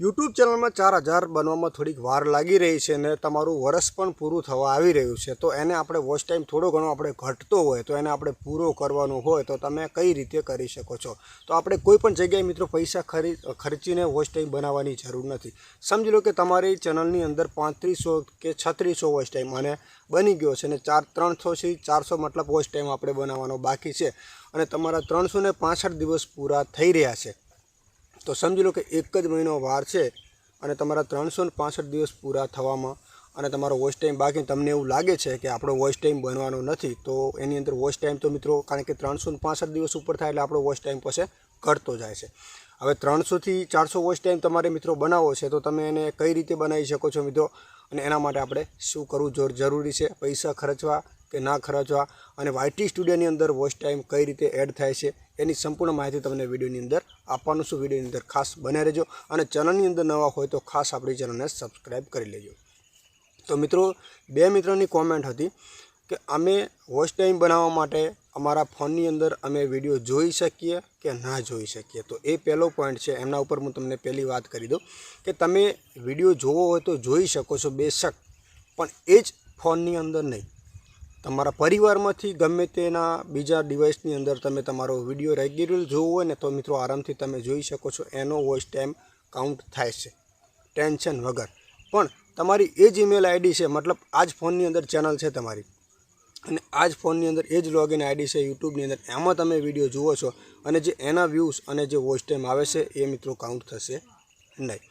YouTube ચેનલમાં ચાર હજાર બનવામાં થોડીક વાર લાગી રહી છે અને તમારું વરસ પણ પૂરું થવા આવી રહ્યું છે, તો એને આપણે વોચ ટાઈમ થોડો ઘણો આપણે ઘટતો હોય, તો એને આપણે પૂરો કરવાનો હોય, તો તમે કઈ રીતે કરી શકો છો? તો આપણે કોઈ પણ જગ્યાએ મિત્રો પૈસા ખરી, ખર્ચીને વોચ ટાઈમ બનાવવાની જરૂર નથી. સમજી લો કે તમારી ચેનલની અંદર પાંત્રીસો કે છત્રીસો વોચ ટાઈમ અને બની ગયો છે અને ચાર ત્રણસોથી ચારસો મતલબ વોચ ટાઈમ આપણે બનાવવાનો બાકી છે અને તમારા ત્રણસો ને દિવસ પૂરા થઈ રહ્યા છે. તો સમજી લો કે એક જ મહિનો વાર છે અને તમારા ત્રણસો પાંસઠ દિવસ પૂરા થવામાં અને તમારો વોચ ટાઈમ બાકી તમને એવું લાગે છે કે આપણો વોચ ટાઈમ બનવાનો નથી, તો એની અંદર વોચ ટાઈમ તો મિત્રો કારણ કે ત્રણસો પાંસઠ દિવસ ઉપર થાય એટલે આપણો વોચ ટાઈમ પછી ઘટતો જાય છે. હવે ત્રણસોથી ચારસો વોચ ટાઈમ તમારે મિત્રો બનાવવો છે તો તમે એને કઈ રીતે બનાવી શકો છો મિત્રો? અને એના માટે આપણે શું કરવું જોર જરૂરી છે? પૈસા ખર્ચવા કે ના ખર્ચવા અને વાયટી સ્ટુડિયોની અંદર વોઇસ ટાઈમ કઈ રીતે એડ થાય છે એની સંપૂર્ણ માહિતી તમને વિડીયોની અંદર આપવાનું છું. વિડીયોની અંદર ખાસ બને રહેજો અને ચેનલની અંદર નવા હોય તો ખાસ આપણી ચેનલને સબસ્ક્રાઈબ કરી લેજો. તો મિત્રો, બે મિત્રોની કોમેન્ટ હતી કે અમે વોઇસ ટાઈમ બનાવવા માટે અમારા ફોનની અંદર અમે વીડિયો જોઈ શકીએ કે ના જોઈ શકીએ? તો એ પહેલો પોઈન્ટ છે. એમના ઉપર હું તમને પહેલી વાત કરી દઉં કે તમે વીડિયો જોવો હોય તો જોઈ શકો છો બેશક, પણ એ જ ફોનની અંદર નહીં. તમારા પરિવારમાંથી ગમે તેના બીજા ડિવાઇસની અંદર તમે તમારો વીડિયો રેગ્યુલર જોવો હોય ને તો મિત્રો આરામથી તમે જોઈ શકો છો, એનો વોઇસ ટાઈમ કાઉન્ટ થાય છે. ટેન્શન વગર. પણ તમારી એ જ ઈમેલ આઈડી છે, મતલબ આ જ ફોનની અંદર ચેનલ છે તમારી. અને આ જ ફોનની અંદર એ જ લોગિન આઈડી છે યુટ્યુબની અંદર, એમાં તમે વીડિયો જુઓ છો અને જે એના વ્યૂઝ અને જે વોઇસ ટાઈમ આવે છે એ મિત્રો કાઉન્ટ થશે નહીં.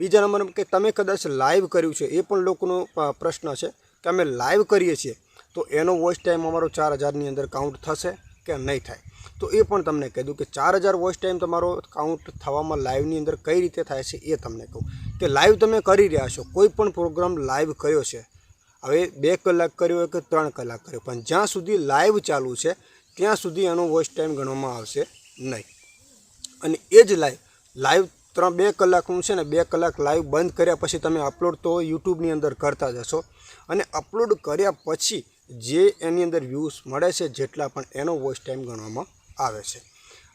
બીજા નંબર કે તમે કદાચ લાઈવ કર્યું છે, એ પણ લોકોનો પ્રશ્ન છે કે અમે લાઈવ કરીએ છીએ. તો એનો વોઇસ ટાઈમ અમારો ચાર હજારની અંદર કાઉન્ટ થશે કે નહીં થાય? તો એ પણ તમને કહી દઉં કે ચાર હજાર વોઇસ ટાઈમ તમારો કાઉન્ટ થવામાં લાઈવની અંદર કઈ રીતે થાય છે એ તમને કહું. કે લાઈવ તમે કરી રહ્યા છો, કોઈ પણ પ્રોગ્રામ લાઈવ કર્યો છે. હવે બે કલાક કર્યો હોય કે ત્રણ કલાક કર્યો, પણ જ્યાં સુધી લાઈવ ચાલુ છે, ત્યાં સુધી એનો વોઇસ ટાઈમ ગણવામાં આવશે નહીં. અને એ જ લાઈવ લાઈવ ત્રણ, બે કલાકનું છે ને, બે કલાક લાઈવ બંધ કર્યા પછી તમે અપલોડ તો યુટ્યુબની અંદર કરતા જશો. અને અપલોડ કર્યા પછી જે એની અંદર વ્યૂઝ મળે છે જેટલા પણ એનો વોઇસ ટાઈમ ગણવામાં આવે છે.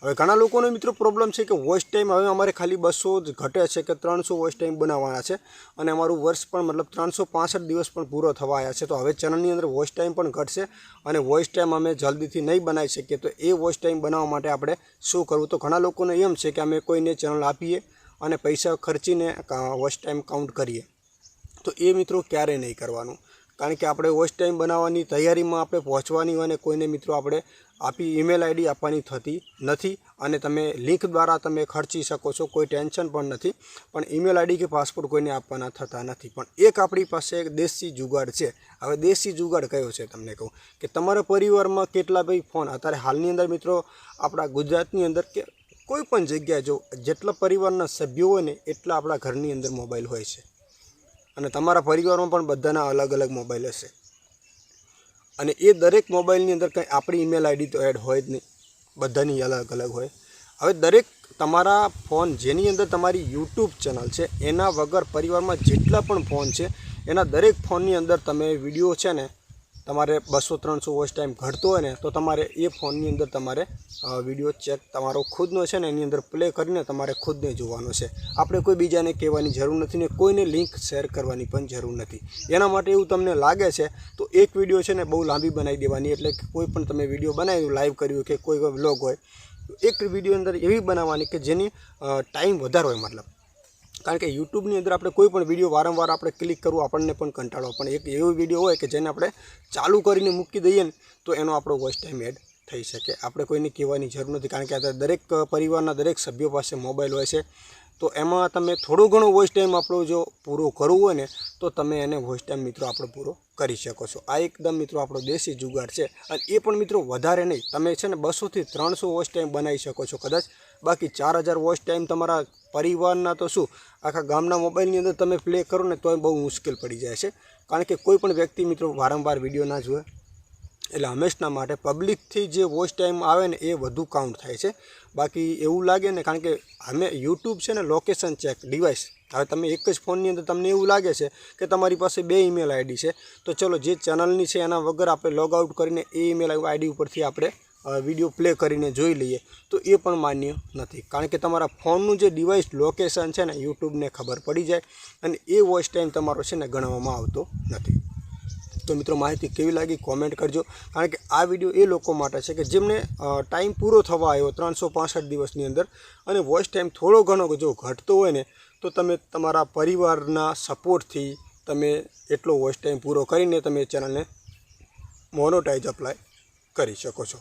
હવે ઘણા લોકોનો મિત્રો પ્રોબ્લેમ છે કે વોઇસ ટાઈમ હવે અમારે ખાલી બસો જ ઘટે છે કે ત્રણસો વોઇસ ટાઈમ બનાવવાના છે અને અમારું વર્ષ પણ મતલબ ત્રણસો પાંસઠ દિવસ પણ પૂરો થવા આવ્યા છે. તો હવે ચેનલની અંદર વોઇસ ટાઈમ પણ ઘટશે અને વોઇસ ટાઈમ અમે જલ્દીથી નહીં બનાવી શકીએ તો એ વોઇસ ટાઈમ બનાવવા માટે આપણે શું કરવું? તો ઘણા લોકોને એમ છે કે અમે કોઈને ચેનલ આપીએ અને પૈસા ખર્ચીને વોઇસ ટાઈમ કાઉન્ટ કરીએ. તો એ મિત્રો ક્યારેય નહીં કરવાનું. કારણ કે આપણે વોચ ટાઈમ બનાવવાની તૈયારીમાં આપણે પહોંચવાની હોય અને કોઈને મિત્રો આપણે આપી ઈમેલ આઈડી આપવાની થતી નથી અને તમે લિંક દ્વારા તમે ખર્ચી શકો છો, કોઈ ટેન્શન પણ નથી. પણ ઈમેલ આઈડી કે પાસપોર્ટ કોઈને આપવાના થતા નથી. પણ એક આપણી પાસે એક દેશી જુગાડ છે. હવે દેશી જુગાડ કયો છે તમને કહું? કે તમારા પરિવારમાં કેટલા ભાઈ ફોન? અત્યારે હાલની અંદર મિત્રો આપણા ગુજરાતની અંદર કે કોઈ પણ જગ્યાએ જો જેટલા પરિવારના સભ્યો હોય ને એટલા આપણા ઘરની અંદર મોબાઈલ હોય છે. અને તમારા પરિવારમાં પણ બધાના અલગ અલગ મોબાઈલ હશે. અને એ દરેક મોબાઈલની અંદર કંઈ આપણી ઈમેલ આઈડી તો એડ હોય જ નહીં. બધાની અલગ અલગ હોય. હવે દરેક તમારા ફોન જેની અંદર તમારી યુટ્યુબ ચેનલ છે, એના વગર પરિવારમાં જેટલા પણ ફોન છે, એના દરેક ફોનની અંદર તમે વીડિયો છે ને તમારે બસો ત્રણસો વોચ ટાઈમ ઘટતો હોય ને, તો તમારે એ ફોનની અંદર તમારે વીડિયો ચેક તમારો ખુદનો છે ને, એની અંદર પ્લે કરીને તમારે ખુદને જોવાનો છે. આપણે કોઈ બીજાને કહેવાની જરૂર નથી ને, કોઈને લિંક શેર કરવાની પણ જરૂર નથી. એના માટે એવું તમને લાગે છે, તો એક વીડિયો છે ને, બહુ લાંબી બનાવી દેવાની, એટલે કોઈ પણ તમે વીડિયો બનાવ્યું લાઈવ કર્યું કે કોઈ વ્લોગ હોય એક વીડિયો અંદર એવી બનાવવાની કે જેની ટાઈમ વધારે હોય, મતલબ. કારણ કે યુટ્યુબની અંદર આપણે કોઈ પણ વીડિયો વારંવાર આપણે ક્લિક કરવું, આપણને પણ કંટાળો. પણ એક એવો વીડિયો હોય કે જેને આપણે ચાલુ કરીને મૂકી દઈએ ને, તો એનો આપણો વોચ ટાઈમ એડ થઈ શકે. આપણે કોઈને કહેવાની જરૂર નથી, કારણ કે અત્યારે દરેક પરિવારના દરેક સભ્યો પાસે મોબાઈલ હોય છે. તો એમાં તમે થોડું ઘણું વોઇસ ટાઈમ આપણો જો પૂરો કરવું હોય ને, તો તમે એને વોઇસ ટાઈમ મિત્રો આપણો પૂરો કરી શકો છો. આ એકદમ મિત્રો આપણો દેશી જુગાડ છે અને એ પણ મિત્રો વધારે નહીં. તમે છે ને બસોથી ત્રણસો વોઇસ ટાઈમ બનાવી શકો છો કદાચ. બાકી ચાર હજાર વોઇસ ટાઈમ તમારા પરિવારના તો શું? આખા ગામના મોબાઈલની અંદર તમે પ્લે કરો ને તોય બહુ મુશ્કેલ પડી જાય છે. કારણ કે કોઈ પણ વ્યક્તિ મિત્રો વારંવાર વીડિયો ના જુએ એટલે હંમેશના માટે પબ્લિકથી જે વોચ ટાઈમ આવે ને એ વધુ કાઉન્ટ થાય છે. બાકી એવું લાગે ને કારણ કે અમે યુટ્યુબ છે ને લોકેશન ચેક ડિવાઇસ હવે તમે એક જ ફોનની અંદર તમને એવું લાગે છે કે તમારી પાસે બે ઈમેલ આઈડી છે. તો ચલો જે ચેનલની છે એના વગર આપણે લોગ આઉટ કરીને એ ઈમેલ આઈડી ઉપરથી આપણે વીડિયો પ્લે કરીને જોઈ લઈએ. તો એ પણ માન્ય નથી. કારણ કે તમારા ફોનનું જે ડિવાઇસ લોકેશન છે ને યુટ્યુબને ખબર પડી જાય અને એ વોઇસ ટાઈમ તમારો છે ને ગણવામાં આવતો નથી. તો મિત્રો માહિતી કેવી લાગી કોમેન્ટ કરજો. કારણ કે આ વીડિયો એ લોકો માટે છે કે જેમને ટાઈમ પૂરો થવા આવ્યો ત્રણસો પાંસઠ દિવસની અંદર અને વોઇસ ટાઈમ થોડો ઘણો જો ઘટતો હોય ને, તો તમે તમારા પરિવારના સપોર્ટથી તમે એટલો વોઇસ ટાઈમ પૂરો કરીને તમે ચેનલને મોનોટાઈઝ અપ્લાય કરી શકો છો.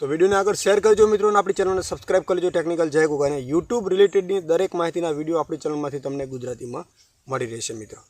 તો વિડીયોને આગળ શેર કરજો મિત્રો અને આપણી ચેનલને સબસ્ક્રાઇબ કરજો ટેકનિકલ જય ગુગા અને યુટ્યુબ રિલેટેડની દરેક માહિતીના વીડિયો આપણી ચેનલમાંથી તમને ગુજરાતીમાં મળી રહેશે મિત્રો.